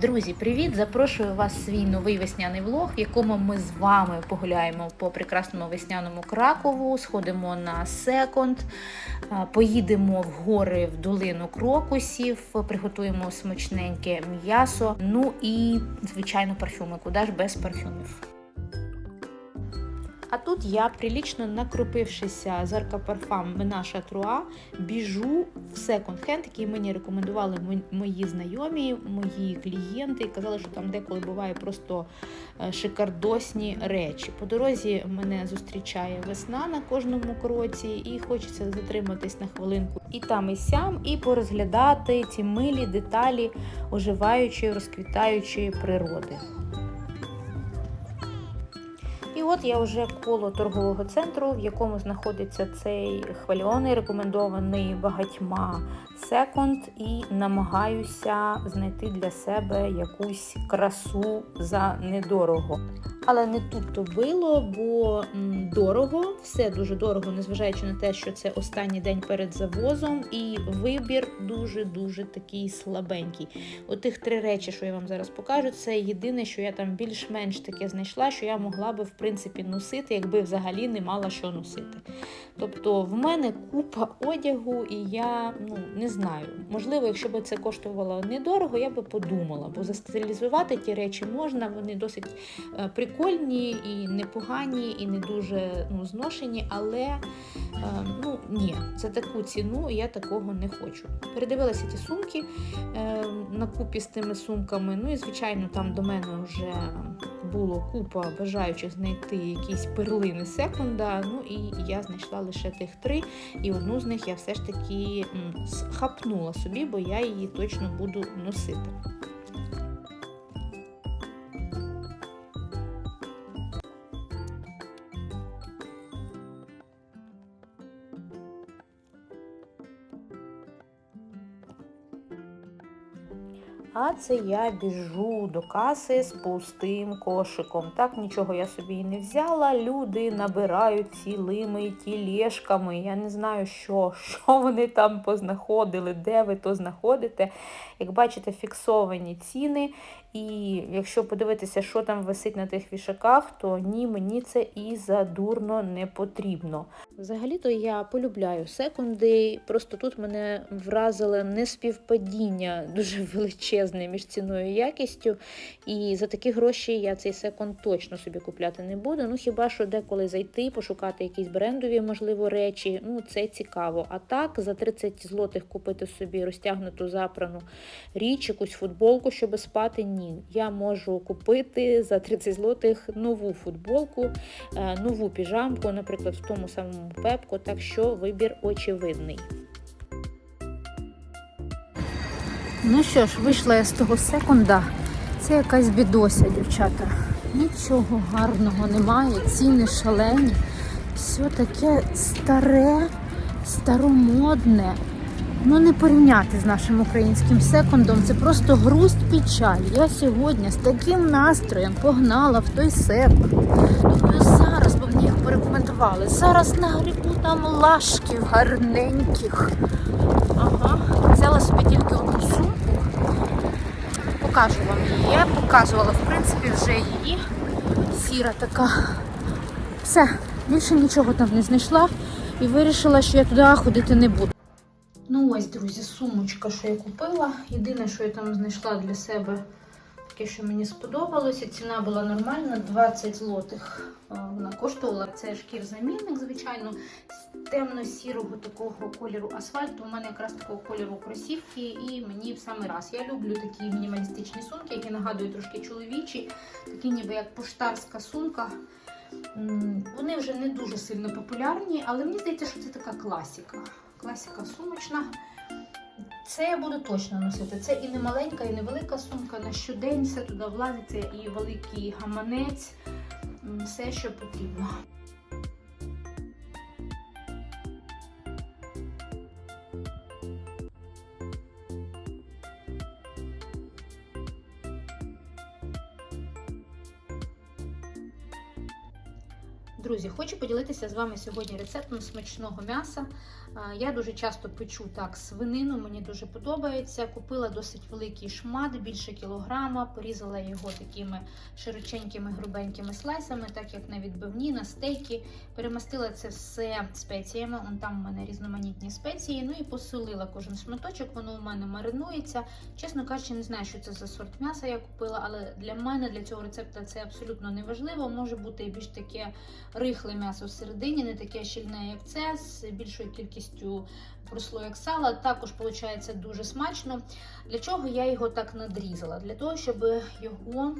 Друзі, привіт! Запрошую вас в свій новий весняний влог, в якому ми з вами погуляємо по прекрасному весняному Кракову, сходимо на секонд, поїдемо в гори в долину крокусів, приготуємо смачненьке м'ясо. Ну і звичайно парфюми. Куди ж без парфюмів? А тут я, прилічно накропившися з Аркапарфам Менаша Труа, біжу в секонд-хенд, який мені рекомендували мої знайомі, мої клієнти. І казали, що там деколи буває просто е, шикардосні речі. По дорозі мене зустрічає весна на кожному кроці, і хочеться затриматись на хвилинку і там, і сям, і порозглядати ці милі деталі оживаючої, розквітаючої природи. От я вже коло торгового центру, в якому знаходиться цей хвильоний, рекомендований багатьма секонд, і намагаюся знайти для себе якусь красу за недорого. Але не тут то було, бо дорого, все дуже дорого, незважаючи на те, що це останній день перед завозом, і вибір дуже-дуже такий слабенький. Отих три речі, що я вам зараз покажу, це єдине, що я там більш-менш таке знайшла, що я могла би в принципі носити, якби взагалі не мала що носити. Тобто в мене купа одягу, і я ну не знаю. Можливо, якщо б це коштувало недорого, я би подумала, бо застилізувати ті речі можна, вони досить е, прикольні і непогані, і не дуже ну, зношені, але е, ну ні, за таку ціну я такого не хочу. Передивилася ті сумки е, на купі з тими сумками. Ну і звичайно, там до мене вже було купа бажаючих знайти якісь перлини секунда. Ну і я знайшла лише тих три, і одну з них я все ж таки хапнула собі, бо я її точно буду носити. Це я біжу до каси з пустим кошиком. Так нічого я собі і не взяла. Люди набирають цілими тілешками. Я не знаю, що, що вони там познаходили, де ви то знаходите. Як бачите, фіксовані ціни. І якщо подивитися, що там висить на тих вішаках, то ні, мені це і задурно не потрібно. Взагалі-то я полюбляю секунди. Просто тут мене вразило неспівпадіння дуже величезне між ціною і якістю. І за такі гроші я цей секунд точно собі купляти не буду. Ну хіба що деколи зайти, пошукати якісь брендові, можливо, речі. Ну це цікаво. А так за 30 злотих купити собі розтягнуту запрану річ, якусь футболку, щоб спати. Ні, я можу купити за 30 злотих нову футболку, е, нову піжамку, наприклад, в тому самому пепку. Так що вибір очевидний. Ну що ж, вийшла я з того секунда. Це якась бідося, дівчата. Нічого гарного немає, ціни шалені. Все таке старе, старомодне. Ну не порівняти з нашим українським секундом. Це просто грусть печаль. Я сьогодні з таким настроєм погнала в той секунд. Думаю, зараз бо мені їх порекомендували. Зараз нагрібу там лашків гарненьких. Ага, взяла собі тільки одну сумку. Покажу вам її. Я показувала, в принципі, вже її. Сіра така. Все, більше нічого там не знайшла і вирішила, що я туди ходити не буду. Ось, друзі, сумочка, що я купила. Єдине, що я там знайшла для себе, таке, що мені сподобалося. Ціна була нормальна, 20 злотих. Вона коштувала. Це шкір-замінник, звичайно, з темно-сірого такого кольору асфальту. У мене якраз такого кольору кросівки, і мені в самий раз. Я люблю такі мінімалістичні сумки, які нагадують трошки чоловічі, такі ніби як поштарська сумка. Вони вже не дуже сильно популярні, але мені здається, що це така класіка. Класика сумочна. Це я буду точно носити. Це і не маленька, і не велика сумка. На щодень все туди влазиться, і великий гаманець, все, що потрібно. Друзі, хочу поділитися з вами сьогодні рецептом смачного м'яса. Я дуже часто печу так свинину, мені дуже подобається. Купила досить великий шмат, більше кілограма, порізала його такими широченькими грубенькими слайсами, так як на відбивні, на стейки. Перемастила це все спеціями. Он там у мене різноманітні спеції. Ну і посолила кожен шматочок. Воно у мене маринується. Чесно кажучи, не знаю, що це за сорт м'яса я купила, але для мене для цього рецепту це абсолютно не важливо. Може бути більш таке рихле м'ясо всередині, не таке щільне, як це, з більшою кількістю прослоєк сала. Також виходить дуже смачно. Для чого я його так надрізала? Для того, щоб його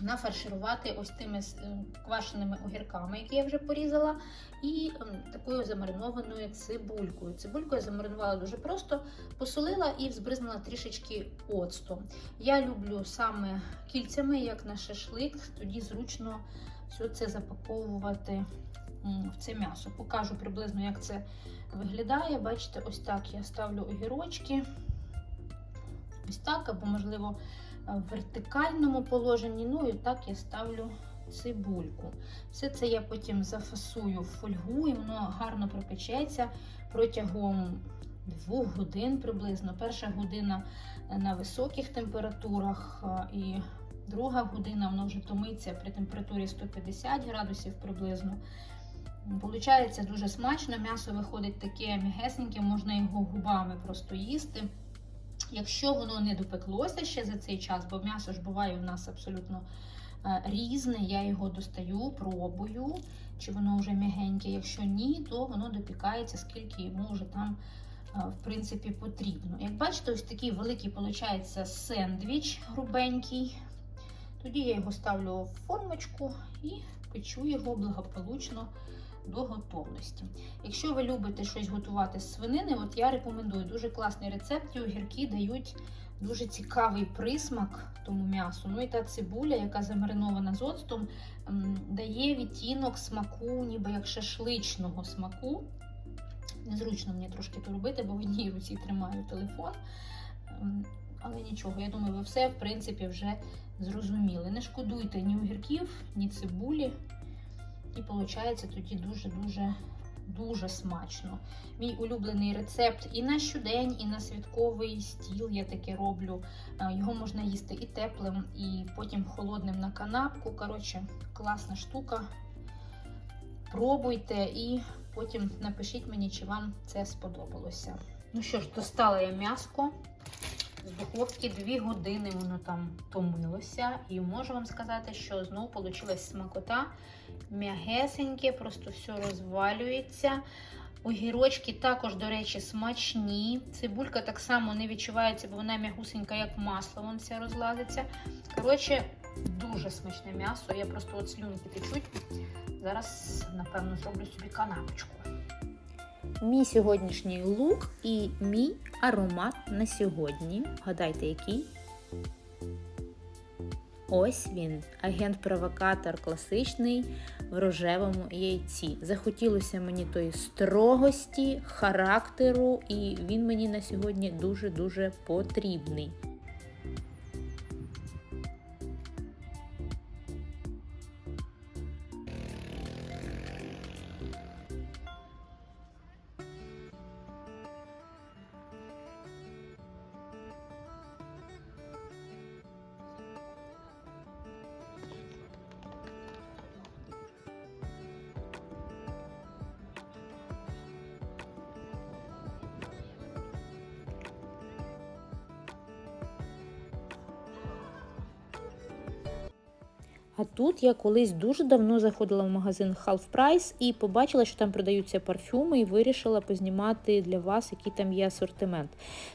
нафарширувати ось тими е, квашеними огірками, які я вже порізала, і ем, такою замаринованою цибулькою. Цибульку я замаринувала дуже просто, посолила і взбризнула трішечки оцту. Я люблю саме кільцями, як на шашлик, тоді зручно все це запаковувати в це м'ясо. Покажу приблизно, як це виглядає. Бачите, ось так я ставлю огірочки. Ось так, або, можливо, в вертикальному положенні. Ну і так я ставлю цибульку. Все це я потім зафасую в фольгу, і воно гарно пропечеться протягом двох годин приблизно. Перша година на високих температурах, і друга година воно вже томиться при температурі 150 градусів приблизно. Получається дуже смачно, м'ясо виходить таке м'ягесеньке, можна його губами просто їсти. Якщо воно не допеклося ще за цей час, бо м'ясо ж буває у нас абсолютно е, різне, я його достаю, пробую, чи воно вже м'ягеньке. Якщо ні, то воно допікається, скільки йому вже там, е, в принципі, потрібно. Як бачите, ось такий великий виходить сендвіч грубенький. Тоді я його ставлю в формочку і печу його благополучно до готовності. Якщо ви любите щось готувати з свинини, от я рекомендую дуже класний рецепт. І огірки дають дуже цікавий присмак тому м'ясу. Ну і та цибуля, яка замаринована з оцтом, дає відтінок смаку, ніби як шашличного смаку. Незручно мені трошки то робити, бо в одній руці тримаю телефон. Але нічого, я думаю, ви все, в принципі, вже зрозуміли. Не шкодуйте ні огірків, ні цибулі. І виходить тоді дуже-дуже дуже смачно. Мій улюблений рецепт і на щодень, і на святковий стіл я таке роблю. Е, Його можна їсти і теплим, і потім холодним на канапку. Коротше, класна штука. Пробуйте і потім напишіть мені, чи вам це сподобалося. Ну що ж, достала я м'яско. З духовки 2 години воно там томилося. І можу вам сказати, що знову вийшла смакота. М'ягесеньке, просто все розвалюється. Огірочки також, до речі, смачні. Цибулька так само не відчувається, бо вона м'ягусенька, як масло, вон все розлазиться. Коротше, дуже смачне м'ясо. Я просто от слюнки течуть. Зараз, напевно, зроблю собі канапочку. Мій сьогоднішній лук і мій аромат на сьогодні. Гадайте, який? Ось він, агент-провокатор класичний в рожевому яйці. Захотілося мені тої строгості, характеру, і він мені на сьогодні дуже-дуже потрібний. А тут я колись дуже давно заходила в магазин Half Price і побачила, що там продаються парфюми, і вирішила познімати для вас, який там є асортимент.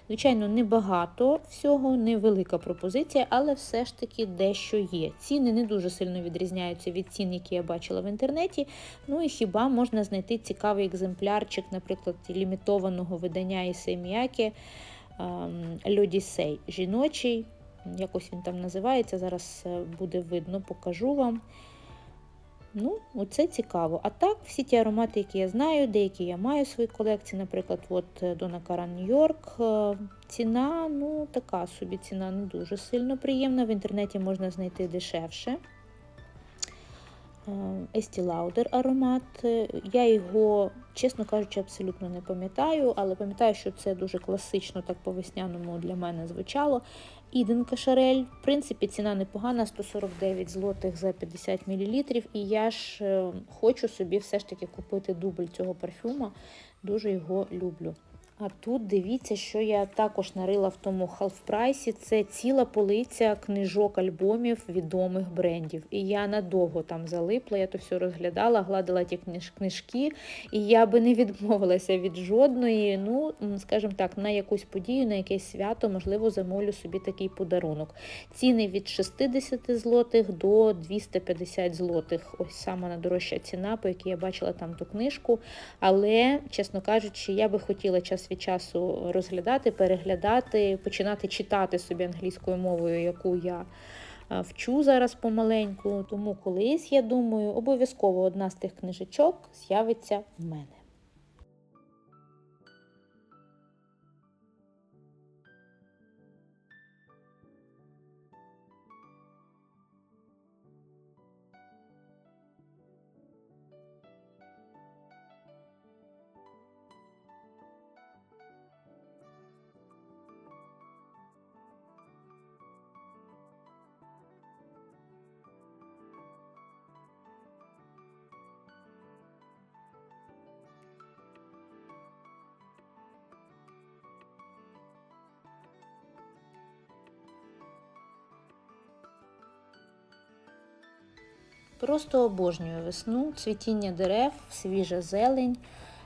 Звичайно, небагато всього, невелика пропозиція, але все ж таки дещо є. Ціни не дуже сильно відрізняються від цін, які я бачила в інтернеті. Ну і хіба можна знайти цікавий екземплярчик, наприклад, лімітованого видання Ісей Міякі Льодісей жіночий. Якось він там називається, зараз е, буде видно, покажу вам. Ну, оце цікаво. А так, всі ті аромати, які я знаю, деякі я маю в своїй колекції, наприклад, от Дона Каран Нью-Йорк. Ціна, ну, така собі ціна не дуже сильно приємна. В інтернеті можна знайти дешевше. Estee Lauder аромат. Е, Я його, чесно кажучи, абсолютно не пам'ятаю, але пам'ятаю, що це дуже класично, так по-весняному для мене звучало. Іден Кашарель. В принципі, ціна непогана 149 злотих за 50 мл. І я ж е, хочу собі все ж таки купити дубль цього парфюма. Дуже його люблю. А тут дивіться, що я також нарила в тому халф-прайсі. Це ціла полиця книжок альбомів відомих брендів. І я надовго там залипла, я то все розглядала, гладила ті книж- книжки, і я би не відмовилася від жодної. Ну, скажімо так, на якусь подію, на якесь свято, можливо, замовлю собі такий подарунок. Ціни від 60 злотих до 250 злотих. Ось сама найдорожча ціна, по якій я бачила там ту книжку. Але, чесно кажучи, я би хотіла час від часу розглядати, переглядати, починати читати собі англійською мовою, яку я е, вчу зараз помаленьку. Тому колись, я думаю, обов'язково одна з тих книжечок з'явиться в мене. Просто обожнюю весну, цвітіння дерев, свіжа зелень.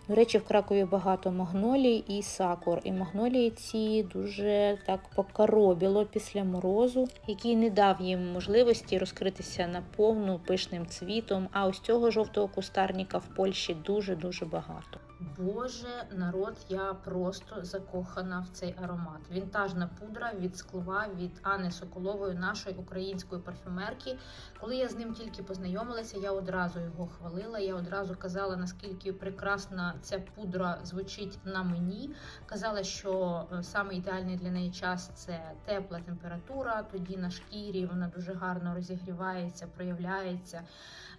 До речі, в Кракові багато магнолій і сакур. І магнолії ці дуже так покоробіло після морозу, який не дав їм можливості розкритися наповну пишним цвітом. А ось цього жовтого кустарника в Польщі дуже-дуже багато. Боже, народ, я просто закохана в цей аромат. Вінтажна пудра від склова від Анни Соколової, нашої української парфюмерки. Коли я з ним тільки познайомилася, я одразу його хвалила. Я одразу казала, наскільки прекрасна ця пудра звучить на мені. Казала, що е, саме ідеальний для неї час це тепла температура. Тоді на шкірі вона дуже гарно розігрівається, проявляється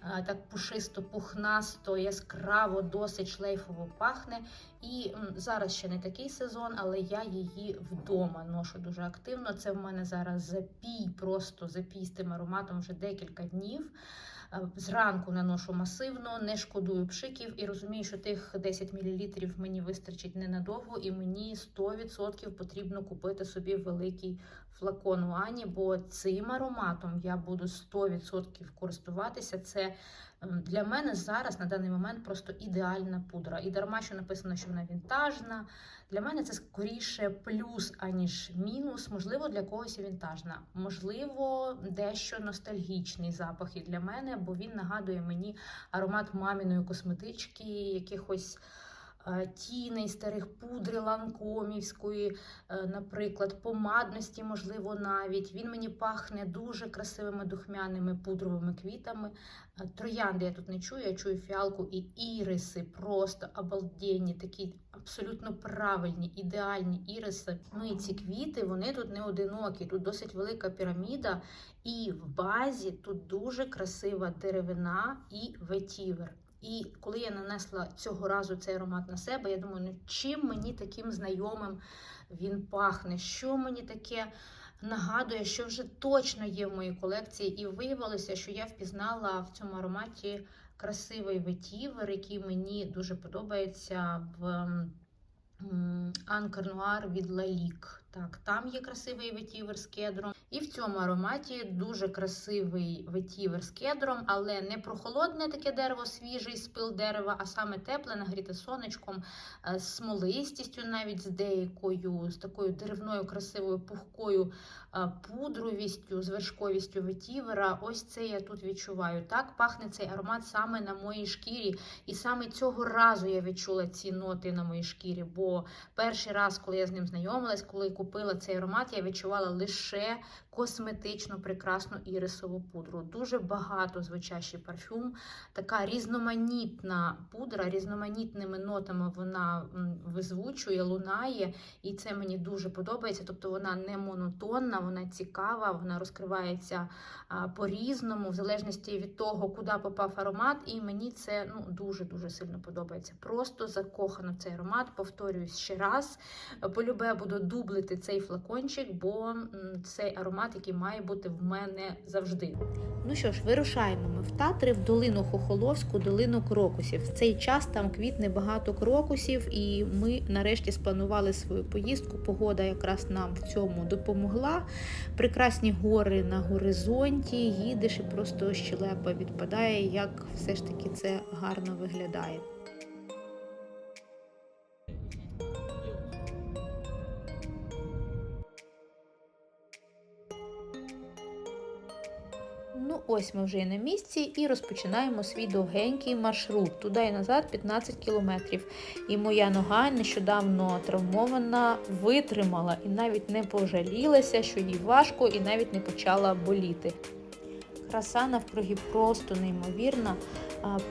так пушисто, пухнасто, яскраво, досить шлейфово пахне. І зараз ще не такий сезон, але я її вдома ношу дуже активно. Це в мене зараз запій, просто запій з тим ароматом вже декілька днів. Е, Зранку наношу масивно, не шкодую пшиків і розумію, що тих 10 мл мені вистачить ненадовго, і мені 100% потрібно купити собі великий флакон у Ані, бо цим ароматом я буду 100% користуватися. Це ем, для мене зараз на даний момент просто ідеальна пудра. І дарма, що написано, що вона вінтажна. Для мене це скоріше плюс, аніж мінус. Можливо, для когось вінтажна. Можливо, дещо ностальгічний запах і для мене, бо він нагадує мені аромат маміної косметички, якихось. Е, Тіней, старих пудри ланкомівської, е, наприклад, помадності, можливо, навіть. Він мені пахне дуже красивими духмяними пудровими квітами. Е, Троянди я тут не чую, я чую фіалку і іриси, просто обалденні, такі абсолютно правильні, ідеальні іриси. Ну і ці квіти, вони тут не одинокі, тут досить велика піраміда, і в базі тут дуже красива деревина і ветівер. І коли я нанесла цього разу цей аромат на себе, я думаю, ну чим мені таким знайомим він пахне, що мені таке нагадує, що вже точно є в моїй колекції, і виявилося, що я впізнала в цьому ароматі красивий ветівер, який мені дуже подобається в Анкар Нуар від Лалік. Так, там є красивий ветівер з кедром. І в цьому ароматі дуже красивий ветівер з кедром, але не прохолодне таке дерево, свіжий спил дерева, а саме тепле, нагріте сонечком, е, з смолистістю, навіть з деякою, з такою деревною, красивою, пухкою е, пудровістю, з вершковістю ветівера. Ось це я тут відчуваю. Так пахне цей аромат саме на моїй шкірі. І саме цього разу я відчула ці ноти на моїй шкірі. Бо перший раз, коли я з ним знайомилась, коли купила цей аромат, я відчувала лише косметичну прекрасну ірисову пудру. Дуже багато звучащий парфюм, така різноманітна пудра, різноманітними нотами вона визвучує, лунає, і це мені дуже подобається. Тобто вона не монотонна, вона цікава, вона розкривається по-різному, в залежності від того, куди попав аромат. І мені це ну, дуже дуже сильно подобається. Просто закохана цей аромат. Повторююсь ще раз. Полюбе буду дублити цей флакончик, бо цей аромат, який має бути в мене завжди. Ну що ж, вирушаємо ми в Татри, в долину Хохоловську, долину крокусів. В цей час там квітне багато крокусів, і ми нарешті спланували свою поїздку. Погода якраз нам в цьому допомогла. Прекрасні гори на горизонті, їдеш і просто щелепа відпадає, як все ж таки це гарно виглядає. Ось ми вже і на місці і розпочинаємо свій довгенький маршрут. Туди і назад 15 кілометрів. І моя нога нещодавно травмована, витримала і навіть не пожалілася, що їй важко, і навіть не почала боліти. Краса навкруги просто неймовірна,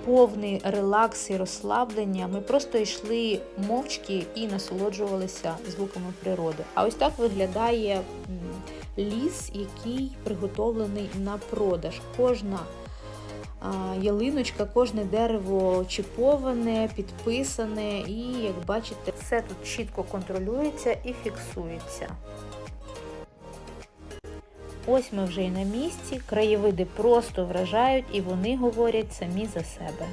повний релакс і розслаблення. Ми просто йшли мовчки і насолоджувалися звуками природи. А ось так виглядає ліс, який приготовлений на продаж. Кожна ялиночка, кожне дерево чіповане, підписане, і як бачите, все тут чітко контролюється і фіксується. Ось ми вже і на місці, краєвиди просто вражають і вони говорять самі за себе.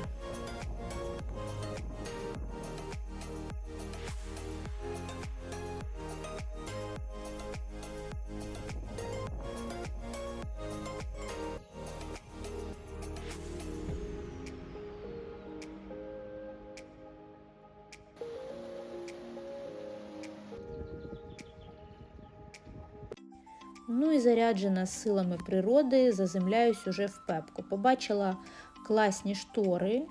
Заряджена силами природи, заземляюсь уже в пепку. Побачила класні штори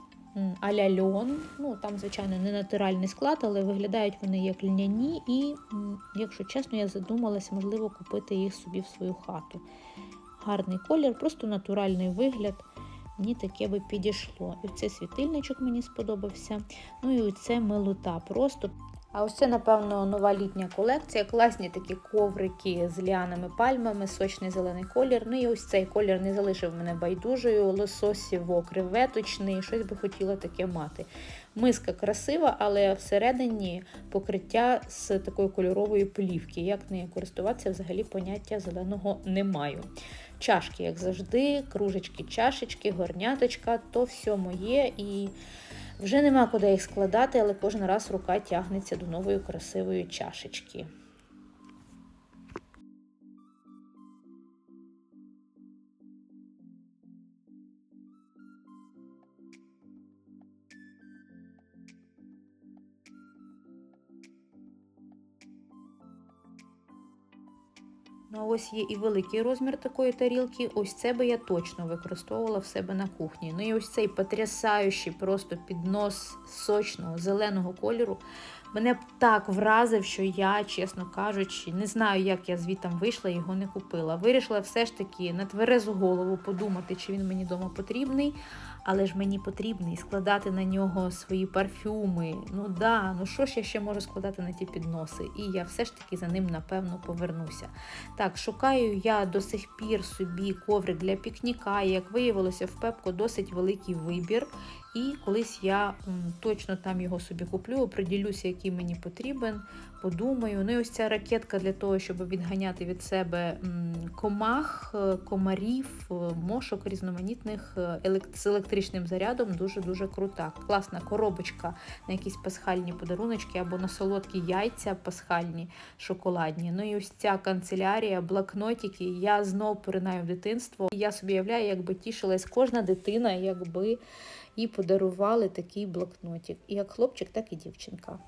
а-ля льон. Ну, там, звичайно, не натуральний склад, але виглядають вони як льняні. І, якщо чесно, я задумалась, можливо, купити їх собі в свою хату. Гарний колір, просто натуральний вигляд. Мені таке би підійшло. І цей світильничок мені сподобався. Ну і це милота. Просто а ось це, напевно, нова літня колекція. Класні такі коврики з ліанами пальмами, сочний зелений колір. Ну і ось цей колір не залишив мене байдужою. Лососіво креветочний, щось би хотіла таке мати. Миска красива, але всередині покриття з такої кольорової плівки. Як нею користуватися, взагалі поняття зеленого не маю. Чашки, як завжди, кружечки, чашечки, горняточка то все моє. І вже нема куди їх складати, але кожен раз рука тягнеться до нової красивої чашечки. Ось є і великий розмір такої тарілки. Ось це би я точно використовувала в себе на кухні. Ну і ось цей потрясаючий просто піднос сочного зеленого кольору. Мене так вразив, що я, чесно кажучи, не знаю, як я звітам вийшла і його не купила. Вирішила все ж таки на тверезу голову подумати, чи він мені вдома потрібний. Але ж мені потрібний складати на нього свої парфюми. Ну да, ну що ж я ще можу складати на ті підноси? І я все ж таки за ним напевно повернуся. Так, шукаю я до сих пір собі коврик для пікніка. Як виявилося, в Пепко досить великий вибір. І колись я точно там його собі куплю, оприділюся, який мені потрібен, подумаю. Ну і ось ця ракетка для того, щоб відганяти від себе комах, е, комарів, е, мошок різноманітних е, з електричним зарядом дуже-дуже крута. Класна коробочка на якісь пасхальні подаруночки або на солодкі яйця пасхальні, шоколадні. Ну і ось ця канцелярія, блокнотики. Я знов поринаю в дитинство. Я собі уявляю, якби тішилась кожна дитина, якби їй подарували такий блокнотик. І як хлопчик, так і дівчинка.